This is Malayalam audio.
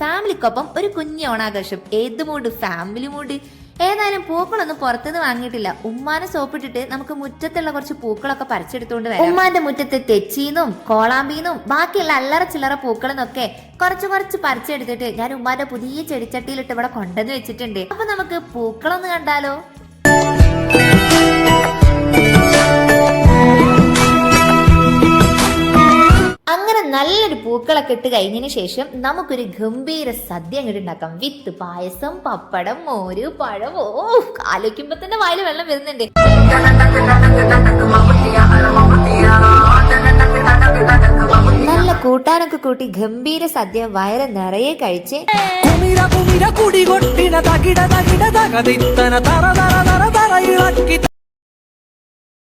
ഫാമിലിക്കൊപ്പം ഒരു കുഞ്ഞി ഓണാഘോഷം. ഏത് മൂട്? ഫാമിലി മൂട്. ഏതായാലും പൂക്കളൊന്നും പുറത്തുനിന്ന് വാങ്ങിയിട്ടില്ല. ഉമ്മാനെ സോപ്പിട്ടിട്ട് നമുക്ക് മുറ്റത്തുള്ള കുറച്ച് പൂക്കളൊക്കെ പറിച്ചെടുത്തുകൊണ്ട് വരാം. ഉമ്മാന്റെ മുറ്റത്ത് തെച്ചീന്നും കോളാമ്പീന്നും ബാക്കിയുള്ള അല്ലറ ചില്ലറ പൂക്കളെന്നൊക്കെ കുറച്ച് കുറച്ച് പറിച്ചെടുത്തിട്ട് ഞാൻ ഉമ്മാന്റെ പുതിയ ചെടിച്ചട്ടിയിലിട്ട് ഇവിടെ കൊണ്ടുവന്ന് വെച്ചിട്ടുണ്ട്. അപ്പൊ നമുക്ക് പൂക്കളൊന്ന് കണ്ടാലോ? അങ്ങനെ നല്ലൊരു പൂക്കളൊക്കെ ഇട്ട് കഴിഞ്ഞതിന് ശേഷം നമുക്കൊരു ഗംഭീര സദ്യ അങ്ങോട്ട് ഉണ്ടാക്കാം. വിത്ത് പായസം പപ്പടം മോര് പഴം. ഓ ആലോചിക്കുമ്പോ തന്നെ വായിൽ വെള്ളം വരുന്നുണ്ട്. നല്ല കൂട്ടാനൊക്കെ കൂട്ടി ഗംഭീര സദ്യ വയറ് നിറയെ കഴിച്ച് കുമിര കുമിര കുടികൊട്ടിന തകിട തകിട തകതിത്തന